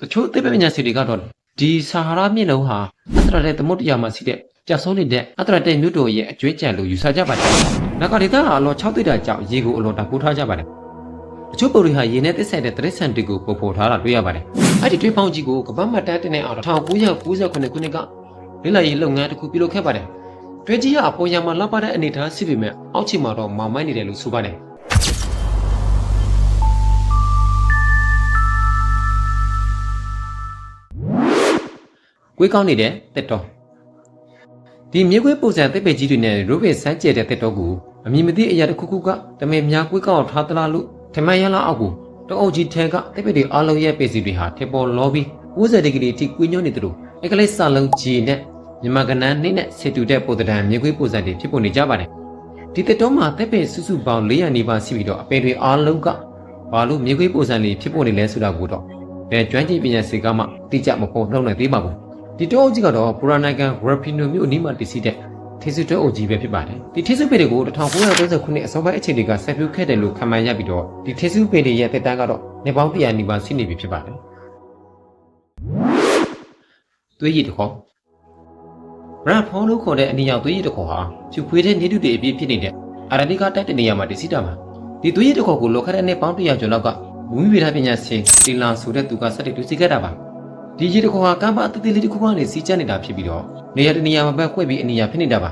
တချို့သိပ္ပံပညာရှင်တွေကတော့ဒီဆာဟာရာမြစ်လုံးဟာအတ္တရတဲ့သမုဒ္ဒရာမှာရှိတဲ့ကြောက်ဆုံးနေတဲ့အတ္တရတဲ့မြို့တော်ရဲ့အကျွေးကြံလို့ယူဆကြပါတယ်။နောက်ကဒေသဟာအလော6သိတာကြောင့်ရေကိုအလောတကူထားကြပါတယ်။တချို့ပုံတွေဟာရေနဲ့သစ်ဆိုင်တဲ့တရစ္ဆန်တွေကိုပုံဖော်ထားတာတွေ့ရပါတယ်။အဲ့ဒီတွေးပေါင်းကြီးကိုကမ္ဘာမှတ်တမ်းတင်နေအောင်1998ခုနှစ်ကလိလာရေးလုပ်ငန်းတစ်ခုပြုလုပ်ခဲ့ပါတယ်။တွဲကြီးဟာအပေါ်ရံမှာလောက်ပါတဲ့အနေအထားရှိပေမဲ့အောက်ခြေမှာတော့မောင်မိုင်းနေတယ်လို့ဆိုပါတယ်။ ကွေးကောင်းနေတဲ့တက်တော်ဒီမြေကွေးပုံစံတိတ်ပိတ်ကြီးတွေနဲ့ရိုးပေစမ်းကျဲတဲ့တက်တော်ကိုအမည်မသိအရာတစ်ခုခုကတမင်များကွေးကောင်းအောင်ထားသလားလို့ထမန်ရလာအောက်ကိုတအုပ်ကြီးထဲကတိတ်ပိတ်တွေအားလုံးရဲ့ပေစီတွေဟာထပေါ်လောပြီး90ဒီဂရီအထိကွေးညွှန်းနေသလိုအကလေးစလုံးကြီးနဲ့မြန်မာကနန်းနှိမ့်နဲ့ဆေတူတဲ့ပုံတံမြေကွေးပုံစံတွေဖြစ်ပေါ်နေကြပါတယ်ဒီတက်တော်မှာတိတ်ပိတ်စုစုပေါင်း400နီးပါးရှိပြီးတော့အပင်တွေအားလုံးကဘာလို့မြေကွေးပုံစံတွေဖြစ်ပေါ်နေလဲဆိုတာကိုတော့ဘယ်ကျွမ်းကျင်ပညာရှင်ကမှတိကျမဖို့နှုတ်နိုင်သေးပါဘူး ဒီတောအုပ်ကြီးကတော့ပူရာနိုင်ကန်ဂရဖီနိုမြို့အနီးမှာတည်ရှိတဲ့ထေစုတောအုပ်ကြီးပဲဖြစ်ပါတယ်ဒီထေစုပေတွေကို1930ခုနှစ်အစောပိုင်းအချိန်တွေကဆက်ပြုခဲ့တယ်လို့ခန့်မှန်းရပြီးတော့ဒီထေစုပေတွေရဲ့တက်တန်းကတော့နေပေါင်း100နီးပါးရှိနေပြီဖြစ်ပါတယ်သွေးရည်တစ်ခေါက်ဘရန်ဖောင်းလို့ခေါ်တဲ့အနီရောင်သွေးရည်တစ်ခေါက်ဟာဖြူဖွေးတဲ့နေတုတွေအပြည့်ဖြစ်နေတဲ့အာရတိကတိုက်တဲ့နေရာမှာတည်ရှိတာပါဒီသွေးရည်တစ်ခေါက်ကိုလောခတဲ့နှစ်ပေါင်း100ကျော်လောက်ကဘူမိဗေဒပညာရှင်တီလာဆိုတဲ့သူကစတဲ့တူစီခဲ့တာပါ ဒီကြီးတစ်ခုဟာကမ်းပါအတတိလေးတစ်ခုကနေစီးကျက်နေတာဖြစ်ပြီးတော့နေရာတနေရာမှာပဲခွဲပြီးအနီယာဖြစ်နေတာပါ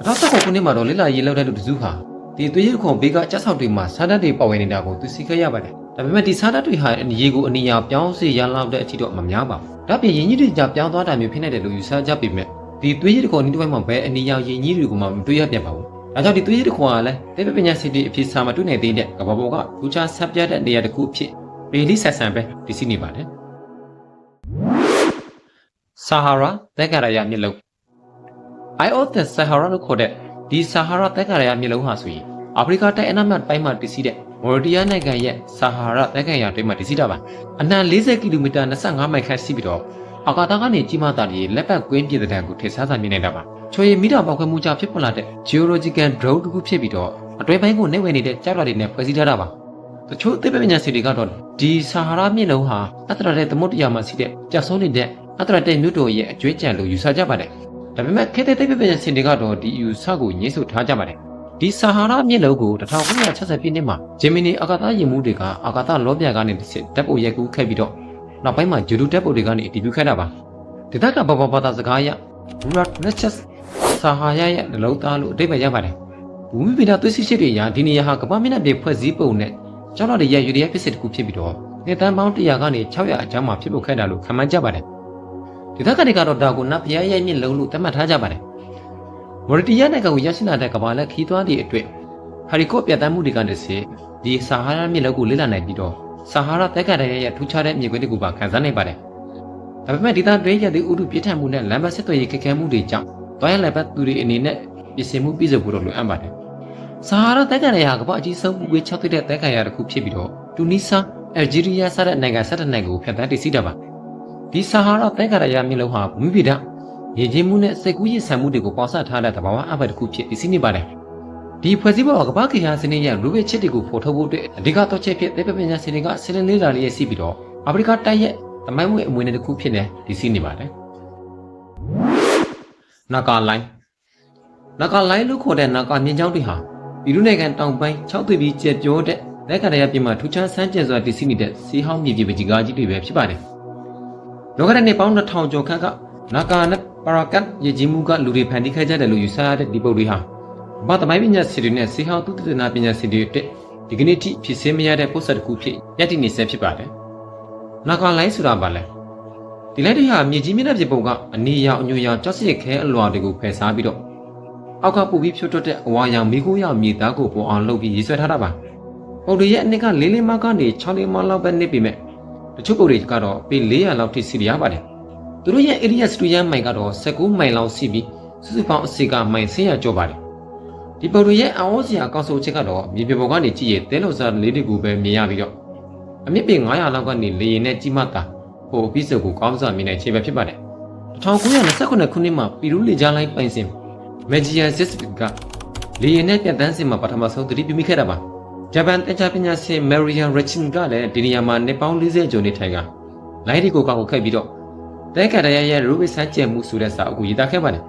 အတော့တက်ခုနှစ်မှာတော့လိလာရေးလောက်တဲ့လူတစုဟာဒီသွေးရည်ခွန်ဘေးကကြက်ဆောက်တွေမှာစားတတ်တွေပေါ်ဝင်နေတာကိုသူစီခဲ့ရပါတယ်ဒါပေမဲ့ဒီစားတတ်တွေဟာရေကိုအနီယာပြောင်းစေရလောက်တဲ့အထိတော့မများပါဘူးဒါပြင်ရင်ကြီးတွေကြပြောင်းသွားတာမျိုးဖြစ်နေတယ်လို့ယူဆကြပေမဲ့ဒီသွေးရည်ခွန်ဒီတစ်ဝိုင်းမှာပဲအနီယာရင်ကြီးတွေကိုမှမတွေ့ရပြန်ပါဘူးဒါကြောင့်ဒီသွေးရည်ခွန်ကလည်းတေပပညာစီတီအဖြစ်စာမတွေ့နိုင်သေးတဲ့ကဘာပေါ်ကလူချဆက်ပြတဲ့နေရာတစ်ခုအဖြစ်ပေလိဆက်ဆံပဲတည်ရှိနေပါတယ် ဆာဟာရာသက်ကရာယမြစ်လုံး Eye of the Sahara လို့ခေါ်တဲ့ဒီဆာဟာရာသက်ကရာယမြစ်လုံးဟာဆိုရင်အာဖရိကတိုက်အနောက်မြောက်ပိုင်းမှာတည်ရှိတဲ့မော်ရီတီးယားနိုင်ငံရဲ့ဆာဟာရာသက်ကရာတွင်းမှာတည်ရှိတာပါအနှံ40ကီလိုမီတာ25မိုင်ခန့်ရှိပြီးတော့အာကာသကနေကြီးမားတာတွေလက်ပတ်ကွင်းပြည်တဲ့တန်းကိုထည့်ဆန်းစာမြင်နေတာပါချွေရည်မီတာပေါက်ခွဲမှုကြောင့်ဖြစ်ပေါ်လာတဲ့ geological drought တစ်ခုဖြစ်ပြီးတော့အတွဲပိုင်းကိုနှိမ့်ဝင်နေတဲ့ကြောက်လာတွေနဲ့ဖွဲ့စည်းထားတာပါတချို့သိပ္ပံပညာရှင်တွေကတော့ဒီဆာဟာရာမြစ်လုံးဟာအတ္တရတဲ့သမုဒ္ဒရာမှာရှိတဲ့ကြောက်ဆုံးနေတဲ့ အတ္တရတဲ့မြို့တော်ရဲ့အကျွေးကြံလို့ယူဆကြပါတယ်။ဒါပေမဲ့ခေတ်သစ်သိပ္ပံပညာရှင်တွေကတော့ဒီယူဆကိုညှိဆို့ထားကြပါတယ်။ဒီဆာဟာရာမြစ်လုံးကို1960ပြည့်နှစ်မှာဂျမီနီအာကာသယာဉ်မှူးတွေကအာကာသလောပြကနေတစ်စစ်တပ်ပိုရိုက်ကူးခဲ့ပြီးတော့နောက်ပိုင်းမှာဂျူဒူတပ်ပိုတွေကနေအတည်ပြုခဲ့တာပါ။ဒေသကဘဘဘာသာစကားအရ Rurat Riches ဆာဟာရာရဲ့နှလုံးသားလို့အဓိပ္ပာယ်ရပါတယ်။ဘူမိဗေဒသွေးစစ်ရှိတွေအရဒီနေရာဟာကမ္ဘာမျက်နှာပြင်ဖွဲ့စည်းပုံနဲ့ကျောင်းတော်ရဲ့ယူရီးယားဖြစ်စစ်တစ်ခုဖြစ်ပြီးတော့နေတန်းပေါင်း100ကနေ600အကြားမှာဖြစ်ပေါ်ခဲ့တာလို့ခန့်မှန်းကြပါတယ်။ ဒီသက်ကတွေကတော့ဒါကိုနတ်ဖျားရဲ့မြင့်လုံးလို့သတ်မှတ်ထားကြပါတယ်။မော်ရီတီးယားနိုင်ငံကိုရရှိလာတဲ့ကမ္ဘာလက်ခီးသွွားသည့်အတွက်ဟာရီကော့ပြတ်တမ်းမှုတွေကနေစေဒီဆာဟာရာမြင့်လုံးကိုလေ့လာနိုင်ပြီးတော့ဆာဟာရာသက်ကတွေရဲ့ထူးခြားတဲ့မြေခွင်းတွေကိုပါခန်းစားနိုင်ပါတယ်။ဒါပေမဲ့ဒီသားတွင်းရသည့်ဥဒုပြည့်ထန်မှုနဲ့လမ်းမဆက်သွယ်ရေးခက်ခဲမှုတွေကြောင့်တွားရလက်ပတ်သူတွေအနေနဲ့ပြင်ဆင်မှုပြည့်စုံဖို့တော့လိုအပ်ပါတယ်။ဆာဟာရာသက်ကတွေဟာကမ္ဘာအကြီးဆုံးဥဝေး6သိတဲ့သက်ခံရတစ်ခုဖြစ်ပြီးတော့တူနီးရှားအယ်ဂျီးရီးယားစတဲ့နိုင်ငံ၁၇နိုင်ငံကိုဖျက်ဆီးတည်ရှိတာပါ ဒီဆာဟာရာသက်ကရယာမြစ်လုံးဟာဘူမိဗေဒရေချင်းမှုနဲ့စိတ်ကူးရည်ဆန်မှုတွေကိုပေါင်းစပ်ထားတဲ့သဘာဝအဘက်တစ်ခုဖြစ်တည်ရှိနေပါတယ်ဒီဖွဲ့စည်းပုံကကမ္ဘာ့ခေတ်ဟာစနစ်ရဲ့ရူဘစ်ချစ်တွေကိုဖော်ထုတ်ဖို့အတွက်အဓိကတော့ချက်ဖြစ်သေပပညာရှင်တွေကဆင်းလေးလာလေးရဲ့စီးပြီးတော့အာဖရိကတိုက်ရဲ့သမိုင်းဝင်အမွေနဲ့တစ်ခုဖြစ်နေတည်ရှိနေပါတယ်နာကာလိုင်းနာကာလိုင်းလို့ခေါ်တဲ့နာကာမြင်းချောင်းတွေဟာပြည်သူနိုင်ငံတောင်ပိုင်း6သွေးပြီးကျက်ပြောတဲ့လက်ကရရပြင်မှာထူးခြားဆန်းကျင်စွာတည်ရှိနေတဲ့စီဟောင်းမြေပြည်ပကြီးကားကြီးတွေပဲဖြစ်ပါတယ်။ လောကရနှစ်ပေါင်း2000ကျော်ခန့်ကနာကာနဲ့ပါရာကတ်ရည်ကြီးမှုကလူတွေဖန်တီးခဲ့ကြတယ်လို့ယူဆရတဲ့ဒီပုတ်တွေဟာဘာသမိုင်းပညာရှင်တွေနဲ့စီဟောင်းသုတေသနပညာရှင်တွေအတွက်ဒီကနေ့ထိဖြစ်စင်းမရတဲ့ပုစက်တစ်ခုဖြစ်ရည်တည်နေဆဲဖြစ်ပါတယ်။နာကာလိုင်းဆိုတာဘာလဲ။ဒီလိုက်တွေဟာမြေကြီးမြင့်တဲ့ပြပုံကအနီရောင်အညွှရောင်ကြောက်စရခဲအလွာတွေကိုဖယ်ရှားပြီးတော့အောက်ကပူပြီးဖြိုးထွက်တဲ့အဝါရောင်မိခိုးရောင်မြေသားကိုပေါ်အောင်လုပ်ပြီးရေးဆွဲထားတာပါ။ပုံတွေရဲ့အနှစ်ကလေးလေးမကနေ6လေးမလောက်ပဲနေပြီမဲ့တ ချို့ပုံတွေကတော့ပေ400လောက်ထိစီရပါတယ်။သူတို့ရဲ့ area စတူရန်မိုင်ကတော့19မိုင်လောက်စီပြီးစုစုပေါင်းအစီကမိုင်100ကျော်ပါတယ်။ဒီပုံတွေရဲ့အော်စရာကောက်ဆိုချက်ကတော့မြေပြင်ပေါ်ကနေကြည့်ရင်တဲလို့စားလေးတွေကိုပဲမြင်ရပြီးတော့အမြင့်ပေ900လောက်ကနေလေရင်နဲ့ကြီးမတာဟိုအပိစုပ်ကိုကောင်းစွာမြင်တဲ့ခြေပဲဖြစ်ပါတယ်။1929ခုနှစ်မှာပီရူးလေကြားလိုင်းပိုင်စင် Magian System ကလေရင်နဲ့ပြတ်တန်းစင်မှာပထမဆုံးသတိပြုမိခဲ့တာပါ။ ဂျပန်တခြားပညာရှင် Marian Rechin ကလည်းဒီနေရာမှာနေပေါင်း40ကျော်နေထိုင်ကလိုင်းတွေကိုကောက်ကိုခက်ပြီးတော့တဲကရရရဲ့ရူဘစ်ဆန်းကျဲမှုဆိုတဲ့စာအုပ်ကိုရေးသားခဲ့ပါတယ်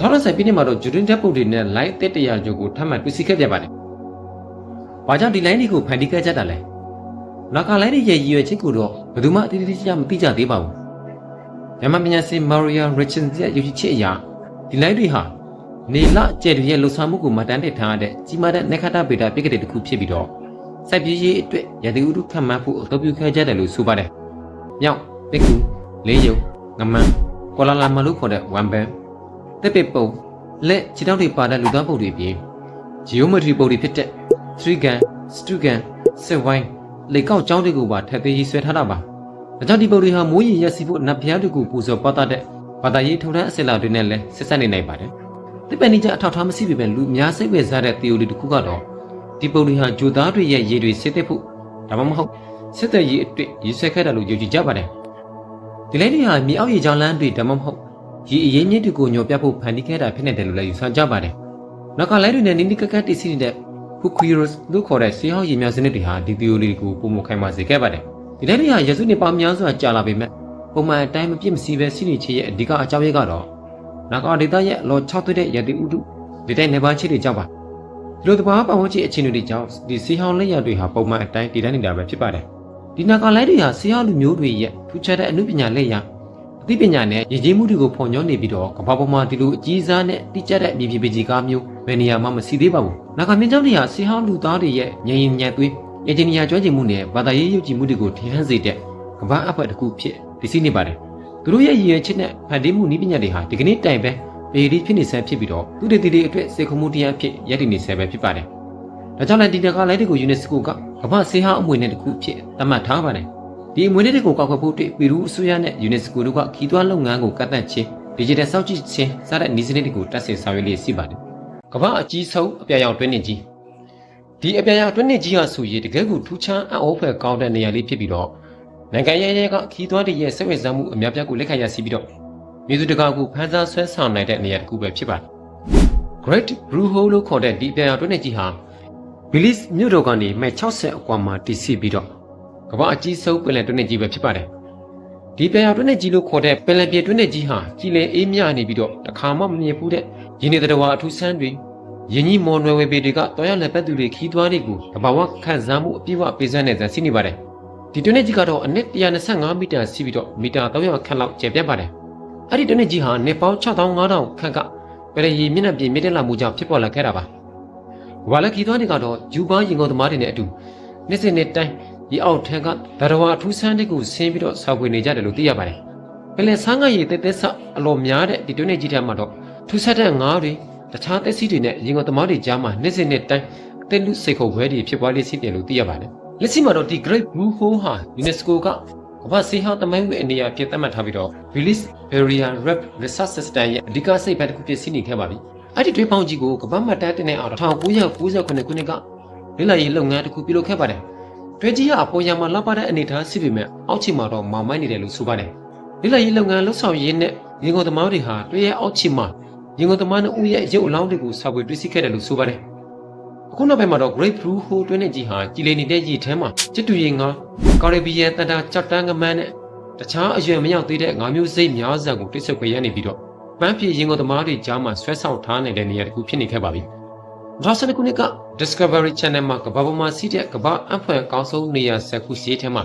2010ပြည့်နှစ်မှာတော့ဂျူဒင်တက်ပုတ်တွေနဲ့ line တက်တရာကျော်ကိုထပ်မံတွေ့ရှိခဲ့ပြပါတယ်။ဘာကြောင့်ဒီ line တွေကိုဖန်တီးခဲ့ကြတာလဲ။နောက်က line တွေရဲ့ရည်ရွယ်ချက်ကိုတော့ဘယ်သူမှအတိအကျမသိကြသေးပါဘူး။မြန်မာပညာရှင် Maria Richardson ရဲ့ယုံကြည်ချက်အရဒီ line တွေဟာ နေလကျဲတွေရဲ့လှူဆောင်မှုကိုမှတ်တမ်းတင်ထားတဲ့ကြီးမားတဲ့နက္ခတ္တဗေဒပြက္ခတိတစ်ခုဖြစ်ပြီးတော့စိုက်ပျိုးရေးအတွက်ရတိဥတုခန့်မှန်းဖို့အသုံးပြုခဲ့ကြတယ်လို့ဆိုပါတယ်။မြောက်ပစ်ကူလေးယုံငမန်းကွာလာလာမလို့ခေါ်တဲ့ one band တက်ပစ်ပုံလက်ခြေထောက်တွေပါတဲ့လူသားပုံတွေပြင် geometry ပုံတွေဖြစ်တဲ့ trigon, stugan, sitwine လေကောက်ကြောင်းတွေကိုပါထပ်သေးရေးဆွဲထားတာပါ။ဒါကြောင့်ဒီပုံတွေဟာမိုးရေရက်စီဖို့နတ်ဖျားတွေကိုပူဇော်ပတ်သက်တဲ့ဘာသာရေးထုံထမ်းအစင်လာတွေနဲ့လည်းဆက်ဆက်နေနိုင်ပါတယ်။ ဒီပန်နီချအထောက်ထားမရှိပေမဲ့လူများစိတ်ဝင်စားတဲ့ theory တစ်ခုကတော့ဒီပုံတွေဟာဂျိုသားတွေရဲ့ရေတွေစစ်သက်ဖို့ဒါမှမဟုတ်စစ်သက်ရေးအတွက်ရေးဆွဲခဲ့တယ်လို့ယုံကြည်ကြပါတယ်။ဒီလေးတွေဟာမြေအောက်ရေကြောင်းလမ်းတွေဒါမှမဟုတ်ရေအရင်မြင့်တွေကိုညော်ပြဖို့ဖန်တီးခဲ့တာဖြစ်နေတယ်လို့လည်းယူဆကြပါတယ်။နောက်ကလဲတွေနဲ့နိနိကကတည်ရှိနေတဲ့ Fukuiros လို့ခေါ်တဲ့ဆေးဟောင်းရေမြောက်စနစ်တွေဟာဒီ theory ကိုပုံမခိုင်မာစေခဲ့ပါတယ်။ဒီတဲ့တွေဟာရစုနှစ်ပေါင်းများစွာကြာလာပေမဲ့ပုံမှန်အတိုင်းမပြည့်မစည်ပဲရှိနေချေရဲ့အဓိကအကြောင်းရင်းကတော့ နောက်ကဒေတာရဲ့လော6သွေးတဲ့ရတိဥတုဒီတဲ့နေပါချစ်တွေကြောင့်ပါ။ဒီလိုတဘာပတ်ဝန်းကျင်အခြေအနေတွေကြောင့်ဒီဆေးဟောင်းလက်ရတွေဟာပုံမှန်အတိုင်းတည်တတ်နေတာပဲဖြစ်ပါတယ်။ဒီနောက်ကလဲတွေဟာဆေးဟောင်းလူမျိုးတွေရဲ့ထူးခြားတဲ့အမှုပညာလက်ရအသိပညာနဲ့ရည်ကြီးမှုတွေကိုဖော်ညွှန်းနေပြီးတော့ကမ္ဘာပေါ်မှာဒီလိုအကြီးစားနဲ့တိကျတဲ့မြေပြင်ပကြီးကားမျိုးဘယ်နေရာမှမရှိသေးပါဘူး။နာဂါမြင့်ကျောင်းတွေဟာဆေးဟောင်းလူသားတွေရဲ့ဉာဏ်ရည်ဉာဏ်သွေးအင်ဂျင်နီယာကျွမ်းကျင်မှုနဲ့ဘာသာရေးယုံကြည်မှုတွေကိုထင်ဟပ်စေတဲ့ကမ္ဘာအဖွဲ့တစ်ခုဖြစ်တည်ရှိနေပါတယ်။ သူတို့ရဲ့ရည်ရွယ်ချက်နဲ့ဖန်တီးမှုနည်းပညာတွေဟာဒီကနေ့တိုင်ပဲပေရီဖြစ်နေဆဲဖြစ်ပြီးတော့သူတွေတီတွေအတွက်စေခုမှုတရားဖြစ်ရည်တည်နေဆဲပဲဖြစ်ပါတယ်။ဒါကြောင့်လည်းဒီတကားလိုက်တွေကိုယူနက်စကိုကကမ္ဘာဆေးဟောင်းအမွေနဲ့တစ်ခုဖြစ်သတ်မှတ်ထားပါတယ်။ဒီအမွေနဲ့တွေကိုကောက်ခွဲဖို့အတွက်ပီရူးအစိုးရနဲ့ယူနက်စကိုတို့ကခီးသွွားလုပ်ငန်းကိုကန့်သတ်ခြင်း digital စောင့်ကြည့်ခြင်းစတဲ့နည်းစနစ်တွေကိုတက်ဆင်ဆောင်ရွက်လေးရှိပါတယ်။ကမ္ဘာအကြီးဆုံးအပြာရောင်တွင်းနေကြီးဒီအပြာရောင်တွင်းနေကြီးဟာဆိုရင်တကယ်ကိုထူးခြားအံ့ဩဖွယ်ကောင်းတဲ့နေရာလေးဖြစ်ပြီးတော့ နိုင်ငံရဲရဲကခီးသွွားတွေရဲ့စိတ်ဝင်စားမှုအများပြားကိုလက်ခံရရှိပြီးတော့မြေစုတကာကိုဖန်ဆားဆွဲဆောင်နိုင်တဲ့နေရာတစ်ခုပဲဖြစ်ပါတယ်။ Great Blue Hole လို့ခေါ်တဲ့ဒီအပြာရောင်တွင်းနေကြီးဟာဘီလစ်မြို့တော်ကနေမိုင်60အကွာမှာတည်ရှိပြီးတော့ကမ္ဘာအကြီးဆုံးပင်လယ်တွင်းနေကြီးပဲဖြစ်ပါတယ်။ဒီပြာရောင်တွင်းနေကြီးလို့ခေါ်တဲ့ပင်လယ်ပြေတွင်းနေကြီးဟာကြီးလေအေးမြနေပြီးတော့တခါမှမမြင်ဘူးတဲ့ရင်းနေတော်အထူးဆန်းတွေယင်းကြီးမော်နွယ်ဝေပေတွေကတော်ရလက်ပတ်သူတွေခီးသွွားတွေကိုတဘာဝခန့်စားမှုအပြည့်အဝပေးစမ်းနေစမ်းရှိနေပါတယ်။ ဒီတွင်းနေကြီးကတော့အနည်း125မီတာစီးပြီးတော့မီတာ300ခန့်လောက်ကျယ်ပြန့်ပါတယ်။အဲ့ဒီတွင်းနေကြီးဟာနေပေါင်း6500ခန့်ကပယ်ရည်မျက်နှာပြင်မြင့်တက်လာမှုကြောင့်ဖြစ်ပေါ်လာခဲ့တာပါ။ဘာလဲခီးသွွားတွေကတော့ဂျူဘာရင်ကုန်သမားတွေနဲ့အတူနေ့စဉ်နေ့တိုင်းဒီအောက်ထက်ကဒရဝါအထူးဆန်းတွေကိုဆင်းပြီးတော့ဆောက်ွေနေကြတယ်လို့သိရပါတယ်။ပင်လယ်ဆန်းကရည်တဲတဲဆအလော်များတဲ့ဒီတွင်းနေကြီးထဲမှာတော့ထူးဆန်းတဲ့ငါးတွေတခြားသက်စီတွေနဲ့ရင်ကုန်သမားတွေကြားမှာနေ့စဉ်နေ့တိုင်းတဲလူစိတ်ခုပ်ဝဲတွေဖြစ်ပွားလေးရှိတယ်လို့သိရပါတယ်။ လက်ရှိမှာတော့ဒီ Great Blue Hole ဟာ UNESCO ကကမ္ဘာစီဟာတမိုင်းဝင်အနေအဖြစ်သတ်မှတ်ထားပြီးတော့ Willis Barrier Reef Research System ရဲ့အဓိကစိတ်ဖက်တစ်ခုဖြစ်စီနေခဲ့ပါပြီ။အဲ့ဒီတွေးပေါင်းကြီးကိုကမ္ဘာမှတ်တမ်းတင်တဲ့အောင်1998ခုနှစ်ကလေ့လာရေးလုပ်ငန်းတစ်ခုပြုလုပ်ခဲ့ပါတယ်။တွဲကြီးဟာပေါ်ရမှာလောက်ပါတဲ့အနေအထားရှိပေမဲ့အောက်ခြေမှာတော့မောင်မိုက်နေတယ်လို့ဆိုပါတယ်။လေ့လာရေးလုပ်ငန်းလှုပ်ဆောင်ရင်းနဲ့ရင်ကုန်သမားတွေဟာတွဲရဲ့အောက်ခြေမှာရင်ကုန်သမားနှုတ်ရဲ့ရုပ်အလောင်းတွေကိုဆောက်ဝေတွေ့ရှိခဲ့တယ်လို့ဆိုပါတယ်။ အခုနောက်ပိုင်းမှာတော့ Great Blue Hole တွင်းနေကြီးဟာကြည်လည်နေတဲ့ရေထဲမှာကျစ်တူရေငါကာရဘီယန်တန်တာကြောက်တန်းငမန်းနဲ့တခြားအရွယ်မရောက်သေးတဲ့ငါးမျိုးစိတ်များစွာကိုတိကျခွေရနေပြီးတော့ပန်းပြေရင်ကုန်သမားတွေကြားမှာဆွဲဆောင်ထားနေတဲ့နေရာတစ်ခုဖြစ်နေခဲ့ပါပြီ။ဒါဆိုခုနှစ်က Discovery Channel မှာကမ္ဘာပေါ်မှာရှိတဲ့ကမ္ဘာအဖွယ်ကောင်းဆုံးနေရာ၁၀ခုစီးထဲမှာ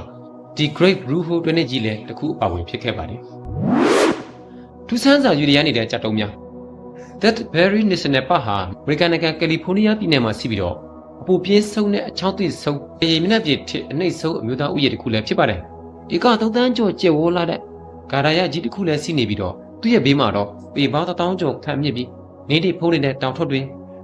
ဒီ Great Blue Hole တွင်းနေကြီးလည်းတစ်ခုအပါဝင်ဖြစ်ခဲ့ပါတယ်။ထူးဆန်းစွာယူရရနေတဲ့ကြက်တုံးများ That Berry National Park ဟာအမေရိကန်နိုင်ငံကယ်လီဖိုးနီးယားပြည်နယ်မှာရှိပြီးတော့အပူပြင်းဆုံးတဲ့အချောင်းသိဆုံးရေမျက်နှာပြင်ထစ်အနှိမ့်ဆုံးအမျိုးသားဥယျာဉ်တစ်ခုလည်းဖြစ်ပါတယ်။ဧကသုံးတန်းကျော်ကျက်ဝေါ်လာတဲ့ဂါရာယကြီးတစ်ခုလည်းရှိနေပြီးတော့သူ့ရဲ့ဘေးမှာတော့ပေပေါင်းတစ်တောင်းကျော်ခန့်မြင့်ပြီးနေတိဖုံးနေတဲ့တောင်ထွက်တွေ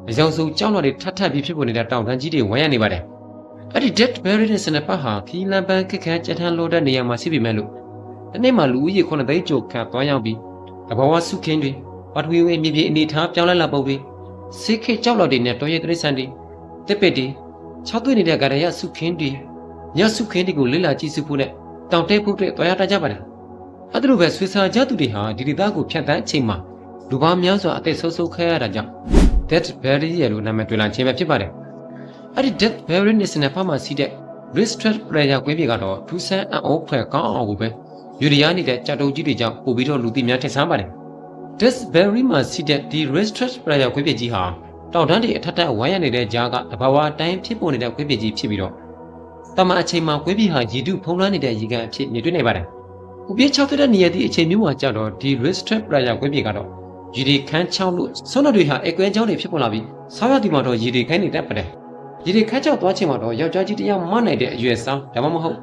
အယောင်စုံကြောက်လွှတ်တွေထပ်ထပ်ပြီးဖြစ်ပေါ်နေတဲ့တောင်တန်းကြီးတွေဝမ်းရနေပါတယ်။အဲ့ဒီ Dead Berry National Park ဟာခီလန်ပန်ခက်ခန်းကြက်ထန်းလို့တဲ့နေရာမှာရှိပြီမဲ့လို့ဒီနေ့မှလူဦးရေ9သိန်းကျော်ခန့်သွားရောက်ပြီးတဘာဝစုခင်းတွေ ပထဝီဝေမြေပြင်အနေထားပြောင်းလဲလာပုံတွေစိတ်ခေကြောက်လွှတ်တွေနဲ့တော်ရဲတရိษံတွေတစ်ပစ်တွေ၆သွေးနေတဲ့ဂရရစုခင်းတွေညစုခင်းတွေကိုလိလာကြည့်စုဖို့နဲ့တောင်တဲဖို့အတွက်သွားရတတ်ကြပါတယ်။အဲ့ဒါလိုပဲဆွေစာကြသူတွေဟာဒီဒေသကိုဖြတ်တန်းအချိန်မှာလူပေါင်းများစွာအသက်ဆုံးရှုံးခဲ့ရတာကြောင့် Death Valley ရဲ့လို့နာမည်တွင်လာခြင်းပဲဖြစ်ပါတယ်။အဲ့ဒီ Death Valley National Park မှာရှိတဲ့ restrict prayer ကွင်းပြေကတော့ထူးဆန်းအံ့ဩဖွယ်ကောင်းအောင်ကိုပဲယူရီးယားနေတဲ့ကြက်တုံကြီးတွေကြောင့်ပို့ပြီးတော့လူသိများထင်ရှားပါတယ် Disbury မှာစီတဲ့ဒီ restrict prayer ကွင်းပြေကြီးဟာတောင်တန်းတွေအထက်ထက်ဝိုင်းရနေတဲ့ကြားကတဘာဝအတိုင်းဖြစ်ပေါ်နေတဲ့ကွင်းပြေကြီးဖြစ်ပြီးတော့တမန်အချိန်မှာကွင်းပြေဟာရည်တုဖုံးလွှမ်းနေတဲ့ရေကန်အဖြစ်မြင်တွေ့နေပါတယ်။ဥပြေ6တဲ့နေရာဒီအချိန်မျိုးမှာကြောက်တော့ဒီ restrict prayer ကွင်းပြေကတော့ရည်ဒီခန်းချောင်းလို့ဆွမ်းတော်တွေဟာအကွဲချောင်းတွေဖြစ်ပေါ်လာပြီးဆောင်းရတီမှာတော့ရည်ဒီခိုင်းနေတတ်ပါတယ်။ရည်ဒီခန်းချောင်းသွားချိန်မှာတော့ယောက်ျားကြီးတစ်ယောက်မနိုင်တဲ့အရွယ်စားဒါမှမဟုတ်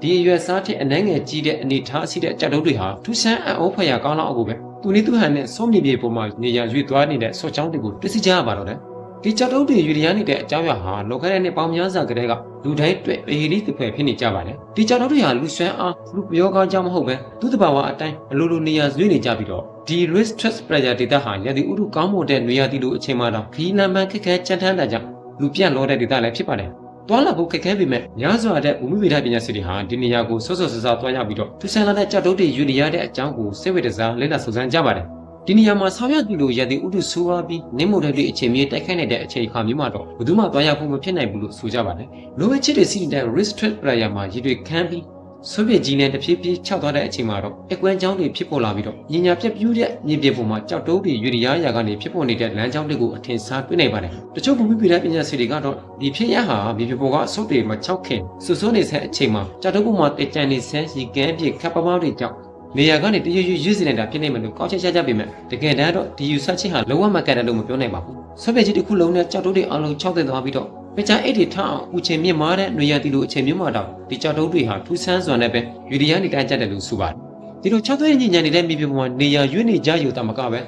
ဒီအရွယ်စားတဲ့အနေငယ်ကြီးတဲ့အနေထားရှိတဲ့ကြက်တုံးတွေဟာထူးဆန်းအံ့ဩဖွယ်ရာကောင်းလောက်အကူပဲ သူနေသူဟန်နဲ့စောမြေပြေပေါ်မှာနေရရွေသွားနေတဲ့ဆော့ချောင်းတွေကိုတွေ့စီကြရပါတော့တယ်ဒီကြက်တုံးတွေယူရီးယားနေတဲ့အကြောင်းအရာဟာလောကရဲ့နှစ်ပေါင်းများစွာကတည်းကလူတိုင်းတွေ့အေဟီလီတစ်ဖွဲ့ဖြစ်နေကြပါတယ်ဒီကြက်တုံးတွေဟာလူဆွမ်းအားလူပြောကားကြောင့်မဟုတ်ပဲသူတဘာဝအတိုင်းအလိုလိုနေရရွေနေကြပြီးတော့ဒီ risk stress pressure data ဟာရည်ဒီဥတုကောင်းမွန်တဲ့နေရာတီလိုအချိန်မှတော့ခီးလမ်းမှန်ခက်ခဲကြမ်းတမ်းတာကြောင့်လူပြန့်လောတဲ့ data လည်းဖြစ်ပါတယ် တွာလာဖို့ခက်ခဲပေမဲ့များစွာတဲ့ဘူမိဗေဒပညာရှင်တွေဟာဒီနေရာကိုဆော့ဆော့ဆဆတွားရပြီးတော့သူဆန်လာတဲ့ကြောက်တုတ်တွေယူနေရတဲ့အကြောင်းကိုစိတ်ဝိတ္တစားလေ့လာစုံစမ်းကြပါတယ်ဒီနေရာမှာဆောင်းရသူလိုရသည်ဥဒုဆိုးဝါးပြီးနင်းမို့တဲ့အခြေမြေတိုက်ခိုက်နေတဲ့အချိန်အခါမျိုးမှာတော့ဘယ်သူမှတွားရဖို့မဖြစ်နိုင်ဘူးလို့ဆိုကြပါတယ်လိုအပ်ချက်တွေစီးနေတဲ့ restrict prayer မှာရည်တွေခန်းပြီး ဆွေးပြကြီးနဲ့တဖြည်းဖြည်းခြောက်သွားတဲ့အချိန်မှာတော့အကွမ်းချောင်းတွေဖြစ်ပေါ်လာပြီးတော့ညညာပြက်ပြူးတဲ့ညင်ပြေပုံမှာကြောက်တုံးတွေယူရီးယားရာကနေဖြစ်ပေါ်နေတဲ့လမ်းကြောင်းတွေကိုအထင်ရှားတွေ့နိုင်ပါတယ်။တချို့ဘူမိပိရပညာရှင်တွေကတော့ဒီဖြစ်ရဟာမြေပြေပေါ်ကအဆုတ်တွေမှာခြောက်ခင်ဆူဆိုးနေတဲ့အချိန်မှာကြောက်တုံးပုံမှာတကြံနေဆန်းရီကန်းပြေခပ်ပပောင်းတွေကြောင့်နေရာကနေတရွရွရွစီနေတာဖြစ်နေမှလို့ကောက်ချက်ချကြပေမဲ့တကယ်တမ်းတော့ဒီယူဆချက်ဟာလုံးဝမကန့်တယ်လို့မပြောနိုင်ပါဘူး။ဆွဲပြကြီးတစ်ခုလုံးနဲ့ကြောက်တုံးတွေအလုံးခြောက်သက်သွားပြီးတော့ ပကြအိတ်တွေထအောင်ဥချိန်မြင့်မားတဲ့နေရာတီလိုအချိန်မျိုးမှာတော့ဒီကြောက်တုံးတွေဟာထူးဆန်းစွာနဲ့ပဲယူရီးယားနေတိုင်းကြတယ်လို့ဆိုပါတယ်။ဒီလို၆သွဲညဉ့်ညံနေတဲ့မြေပြင်ပေါ်မှာနေရာရွေးနေကြယူတာမကပဲ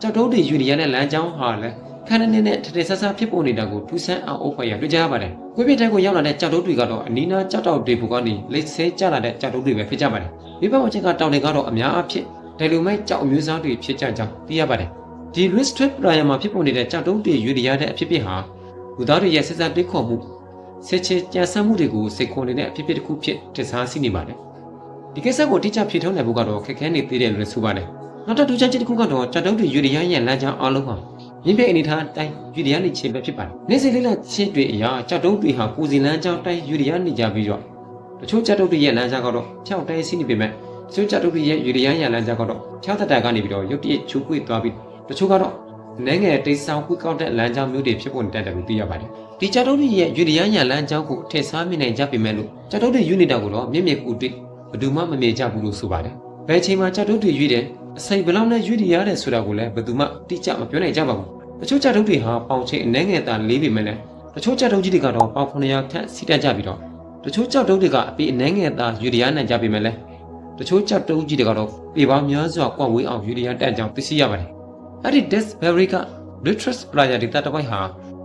ကြောက်တုံးတွေယူရီးယားနဲ့လမ်းကြောင်းဟာလည်းခန်းနေနဲ့ထထဆဆဖြစ်ပေါ်နေတာကိုထူးဆန်းအောင်အုပ်ဖွဲ့ရတွေ့ကြရပါတယ်။ကိုပြတဲ့ကိုရောက်လာတဲ့ကြောက်တုံးတွေကတော့အနီးနားကြောက်တောက်တွေဘုကနေလိတ်ဆဲကျလာတဲ့ကြောက်တုံးတွေပဲဖြစ်ကြပါတယ်။ဒီဘက်မှာချက်ကတောင်တွေကတော့အများအဖြစ်ဒယ်လူမိုက်ကြောက်အမျိုးအစားတွေဖြစ်ကြကြောင်းသိရပါတယ်။ဒီ restrict prayer မှာဖြစ်ပေါ်နေတဲ့ကြောက်တုံးတွေယူရီးယားတဲ့အဖြစ်ဖြစ်ဟာ လူသားတွေရဲ့ဆက်ဆက်တွေးခေါ်မှုဆက်ချေကြံစမ်းမှုတွေကိုစိတ်ခွန်နေတဲ့အဖြစ်ဖြစ်တစ်ခုဖြစ်တစားစီနေပါတယ်။ဒီကိစ္စကိုတိကျဖြေထုတ်နိုင်ဖို့ကတော့ခက်ခဲနေသေးတယ်လို့ဆိုပါတယ်။နောက်တစ်ထူးခြားချက်တစ်ခုကတော့ကြောက်တုံးတွေယူရီးယားရဲ့လမ်းကြောင်းအလုံးဟာမြင့်ပြအနေထားအတိုင်းယူရီးယားနေချေပဲဖြစ်ပါတယ်။နေစီလေးလာချင်းတွေအရာကြောက်တုံးတွေဟာကိုစီလမ်းကြောင်းတိုင်းယူရီးယားနေကြပြီးတော့တချို့ကြောက်တုံးတွေရဲ့လမ်းကြောင်းကတော့ဖြောင်းတိုင်းစီနေပေမဲ့တချို့ကြောက်တုံးတွေရဲ့ယူရီးယားရဲ့လမ်းကြောင်းကတော့ဖြောင်းတက်တာကနေပြီးတော့ရုတ်တရက်ချူပွေသွားပြီးတချို့ကတော့ နိုင်ငံတိတ်ဆောင်ကွေးကောက်တဲ့လမ်းကြောင်းမျိုးတွေဖြစ်ပေါ်နေတတ်တယ်လို့သိရပါတယ်။ဒီကြောက်တုံးတွေရဲ့ယူရီးယားညာလမ်းကြောင်းကိုထည့်စားမြင်နိုင်ကြပေမဲ့လို့ကြောက်တုံးတွေယူနေတာကိုတော့မြင့်မြတ်ကူတွေ့ဘယ်သူမှမမြင်ကြဘူးလို့ဆိုပါတယ်။ဘယ်ချိန်မှာကြောက်တုံးတွေယူတယ်အစိပ်ဘယ်လောက်နဲ့ယူရီးယားတယ်ဆိုတာကိုလည်းဘယ်သူမှတိကျမပြောနိုင်ကြပါဘူး။တချို့ကြောက်တုံးတွေဟာပေါင်ချိန်အနှဲငယ်သာလေးပေမဲ့လည်းတချို့ကြောက်တုံးကြီးတွေကတော့ပေါင်900ခန့်စီးတက်ကြပြီးတော့တချို့ကြောက်တုံးတွေကအပေအနှဲငယ်သာယူရီးယားနိုင်ကြပေမဲ့လည်းတချို့ကြောက်တုံးကြီးတွေကတော့ပေပေါင်းများစွာကွက်ဝေးအောင်ယူရီးယားတက်ကြောင်းသိရှိရပါတယ်။ အဲ့ဒီ Desberry က Litrus Playa ဒေတာတစ်ပိုက်ဟာ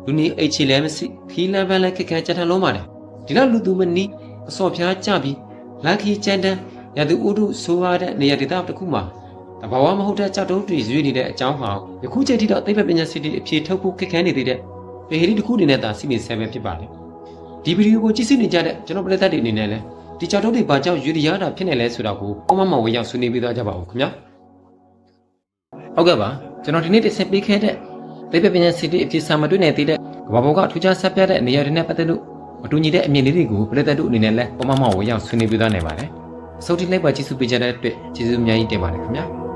လူနေအိတ်ချီလဲမရှိခီးလန်းပန်းလဲခက်ခဲကြထန်လုံးပါတယ်ဒီလောက်လူသူမနီးအစော်ဖျားကြပြီးလန်ခီကျန်တန်းရသူဥဒုဆိုးရတဲ့နေရာဒေတာတစ်ခုမှာတဘာဝမဟုတ်တဲ့ကြောက်တုံးတွေရွေးနေတဲ့အကြောင်းဟာယခုချိန်ထိတော့သိပ္ပံပညာစီတီအဖြေထုတ်ဖို့ခက်ခဲနေသေးတဲ့ပေဟရီတစ်ခုအနေနဲ့သာစီမီဆဲပဲဖြစ်ပါတယ်ဒီဗီဒီယိုကိုကြည့်စစ်နေကြတဲ့ကျွန်တော်ပရိသတ်တွေအနေနဲ့လည်းဒီကြောက်တုံးတွေဘာကြောင့်ယူရီးယားတာဖြစ်နေလဲဆိုတာကိုပုံမှန်မှဝင်ရောက်ဆွေးနွေးပြီးသွားကြပါဦးခင်ဗျာဟုတ်ကဲ့ပါ ကျွန်တော်ဒီနေ့တင်ဆက်ပေးခဲ့တဲ့သိပ္ပံပညာစီတီအဖြစ်စာမတွေ့နိုင်သေးတဲ့ကဘာဘောကထူးခြားဆက်ပြတဲ့နေရာတွေနဲ့ပတ်သက်လို့မတူညီတဲ့အမြင်လေးတွေကိုပရိသတ်တို့အနေနဲ့လည်းပုံမှန်မှဝင်ရောက်ဆွေးနွေးပြီးသားနိုင်ပါတယ်အစိုးရလိုက်ပါကြည့်စုပေးကြတဲ့အတွက်ကျေးဇူးအများကြီးတင်ပါတယ်ခင်ဗျာ